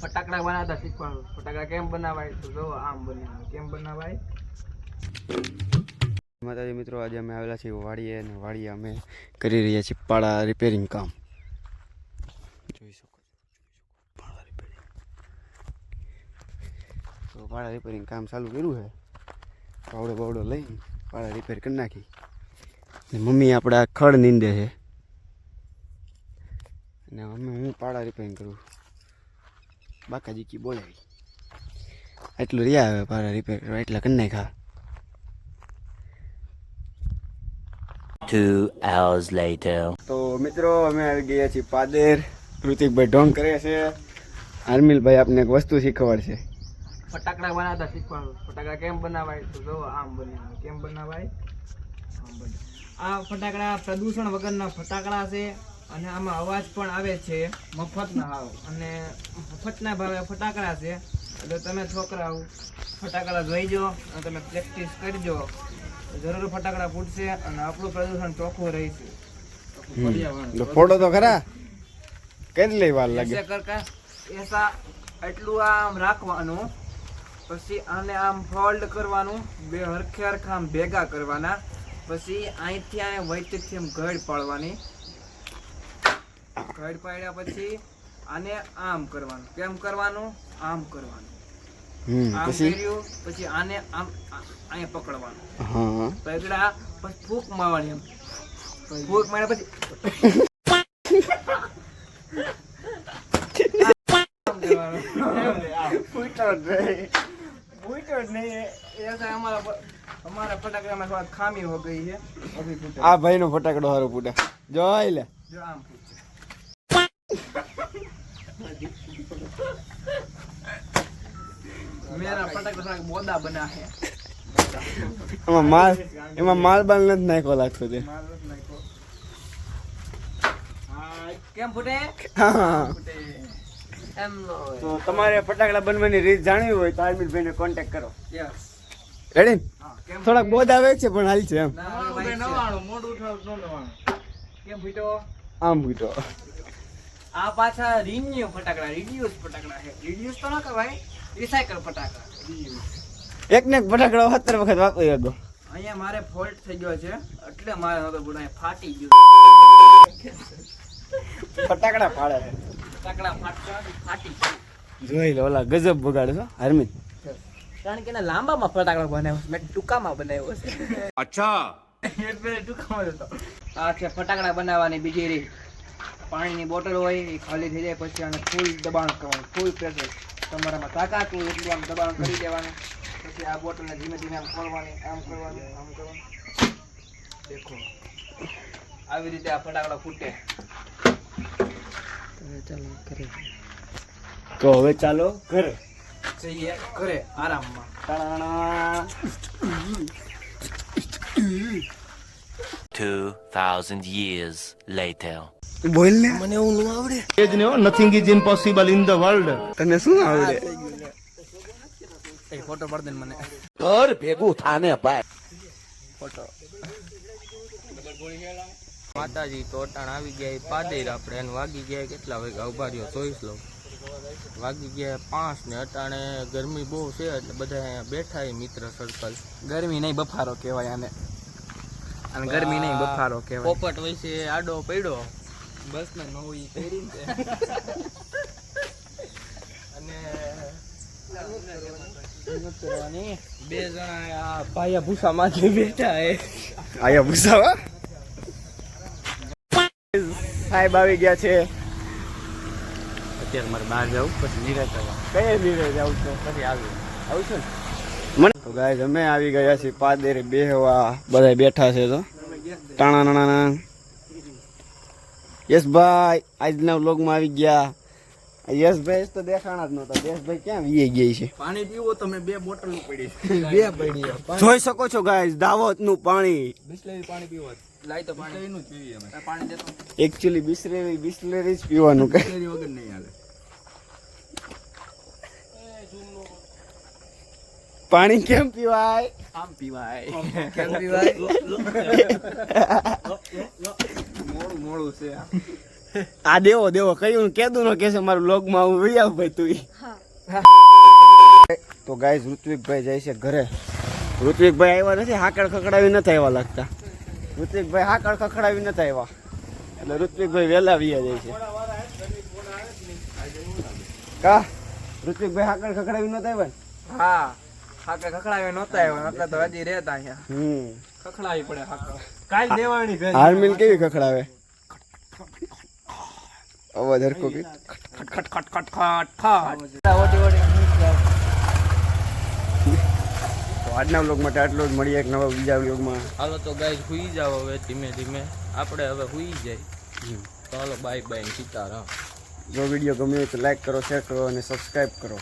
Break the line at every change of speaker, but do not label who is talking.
ફટાકડા બનાવતા શીખવાનું. ફટાકડા કેમ બનાવાય? તો જો આમ બનાવાય કેમ બનાવાય?
માતાજી મિત્રો, આજે અમે આવેલા છીએ વાડીએ અને વાડીએ અમે કરી રહ્યા છીએ પાડા રિપેરિંગ કામ. જોઈ શકો પાળા રિપેરિંગ તો પાડા રિપેરિંગ કામ ચાલુ કર્યું છે. પાવડો બાવડો લઈને પાડા રિપેર કરી નાખી. ને મમ્મી આપણા ખડ નીંદે છે. અને અમે હું પાડા રિપેરિંગ કરું? બાકાજી કી બોલાવી. એટલું રહ્યા હવે પારા રિપેર કરવા એટલા કરી નાખા
Two hours later.
તો મિત્રો અમે આવી ગયા છીએ પાદેર. ઋતિકભાઈ ઢોંગ કરે છે. આર્મિલભાઈ આપને એક વસ્તુ શીખવાડશે.
ફટાકડા બનાવતા શીખવાનું. ફટાકડા કેમ બનાવાય? તો જો આમ બનાવાય કેમ બનાવાય? આમ બનાવાય આ ફટાકડા પ્રદૂષણ વગરના ફટાકડા છે. અને આમાં અવાજ પણ આવે છે. મફતના આવ અને મફતના ભાવે ફટાકડા છે. એટલે તમે છોકરાઓ ફટાકડા જોઈજો અને તમે પ્રેક્ટિસ કરજો. જરૂર ફટાકડા ફૂટશે અને આપણું પ્રદૂષણ ચોખ્ખું રહેશે.
ફોટો તો ખરા? કેટલી વાર લાગે?
એસે એટલું આમ રાખવાનું પછી આને આમ ફોલ્ડ કરવાનું બે હરખે હરખા આમ ભેગા કરવાના પછી અહીંથી આને વચ્ચેથી આમ ઘડ પાડવાની. સાઈડ પાડ્યા પછી આને આમ કરવાનું. કેમ કરવાનું? આમ કરવાનું. આમ
પછી?
આને આમ અહીંયા પકડવાનું. પકડા પછી ફૂંક મારવાની એમ. ફૂંક માર્યા પછી અમારા ફટાકડામાં ખામી હો ગઈ છે.
આ ભાઈ નો ફટાકડો હારો ફૂટે. જોઈ લે
જો
આમ તમારે ફટાકડા બનવાની રીત જાણવી હોય તો આર્મીર ભાઈને કોન્ટેક્ટ કરો. રેડી થોડાક બોધ આવે છે પણ હાલ છે આમ ફૂટ્યો.
આ પાછા રિન્યુ ફટાકડા રિડ્યુસ ફટાકડા છે. રિડ્યુસ તો ના કરવાય રિસાયકલ ફટાકડા.
એક ને એક ફટાકડો સત્તર વખત વાપરી ગયો
અહીંયા મારે ફોલ્ટ થઈ ગયો છે. એટલે મારે નતો ગુના ફાટી ગયું.
ફટાકડા પાડે છે.
ફટાકડા ફાટતા ફાટી
જોઈ લો ઓલા ગજબ બગાડે છો હરમિત.
કારણ કે એના લાંબામાં ફટાકડા બનાવ્યો મેં ટૂંકામાં બનાવ્યો છે.
અચ્છા.
એટલે ટૂંકામાં હતો આ છે ફટાકડા બનાવવાની બીજી રીત. પાણીની બોટલ હોય એ ખાલી થઈ જાય પછી આને ફૂલ દબાણ કરવાનું ફૂલ પ્રેશર તમારામાં તાકાત હોય એટલું આમ દબાણ કરી દેવાનું. પછી આ બોટલને ધીમે ધીમે આમ ખોલવાની આમ કરવાની આમ કરવાનું દેખો. આવી રીતે આ ફટાકડા ફૂટે. ચાલો કરે
તો હવે ચાલો ઘરે.
જઈએ ઘરે આરામમાં.
ટાણા.
Two thousand years later.
બોલ ને.
મને એવું ન આવડે.
એ જ ને nothing is impossible in the world
તને શું આવડે?
એ ફોટો પાડ દે મને.
ઘર ભેગું થાને ભાઈ.
ફોટો માતાજી તો આવી ગયા પાદેર આપણે એને વાગી ગયા કેટલા વાગ્યા? ઊભા રહ્યો જોઈશ લો. વાગી ગયા પાંચ ને અટાણે ગરમી બહુ છે એટલે બધા અહીંયા બેઠા એ મિત્ર સર્કલ ગરમી નહીં બફારો કહેવાય આને. અને ગરમી નહીં બફારો કહેવાય. પોપટ વૈસે આડો પડ્યો. બસ ને નવી પહેરીને અને બે જણા આ ભાયા ભૂસા માંથી બેઠા હે.
આયા ભૂસા સાહેબ આવી ગયા છે.
અત્યારે મારે બહાર જવું પછી નિરાશ
કઈ લીધે જાવ છો?
પછી આવી
આવું ને? મને તો ગાય અમે આવી ગયા છીએ પાદેરે બેહવા. બધા બેઠા છે તો. ટાણા નાણા યશભાઈ આજના વ્લોગમાં આવી ગયા. યશભાઈ તો દેખાણા જ નહોતા. યશભાઈ ક્યાં વીએ ગયા છે?
પાણી પીવો તમે બે બોટલ પડી
બે પડી જોઈ શકો છો ગાય દાવતનું પાણી.
બિસ્લેરી પાણી પીવો. લાઈ તો પાણી. નું જ પીવી અમે. પાણી દેતો.
એકચ્યુઅલી બિસ્લેરી બિસ્લેરી જ પીવાનું કે
બિસ્લેરી વગર નહીં હાલે.
પાણી કેમ પીવાય?
આમ પીવાય. કેમ છે. આ.
દેવો દેવો કયું કેદું નો કેસે મારું લોગમાં આવું હું આવ ભાઈ તું તો ગાઈઝ ઋત્વિકભાઈ જાય છે ઘરે. ઋત્વિકભાઈ આવ્યા નથી હાકડ ખખડાવી નથી આવ્યા લાગતા. ઋત્વિકભાઈ હાકડ ખખડાવી નથી આવ્યા. એટલે ઋત્વિકભાઈ વહેલા વિયા જાય છે. કા? ઋત્વિકભાઈ હાકડ ખખડાવી નથી આવ્યા
હા. હાકડ ખખડાવી નહોતા આવ્યા એટલે તો હજી રહેતા અહીંયા.
હમ.
ખખડાવી પડે હાકડ. કાલ દેવાની ઘર
હાર્મિલ કેવી ખખડાવે? અવાજ હરકો કે
ખટ ખટ ખટ ખટ ખટ ખટ. ઓડી ઓડી
તો આજના વ્લોગ માટે આટલો જ મળીએ એક નવા બીજા વ્લોગમાં.
હાલો તો ગાઈઝ હુઈ જાવ હવે ધીમે ધીમે. આપણે હવે હુઈ જાય. તો હાલો બાય બાય સીતારામ.
જો વીડિયો ગમ્યો હોય તો લાઈક કરો શેર કરો અને સબસ્ક્રાઈબ કરો.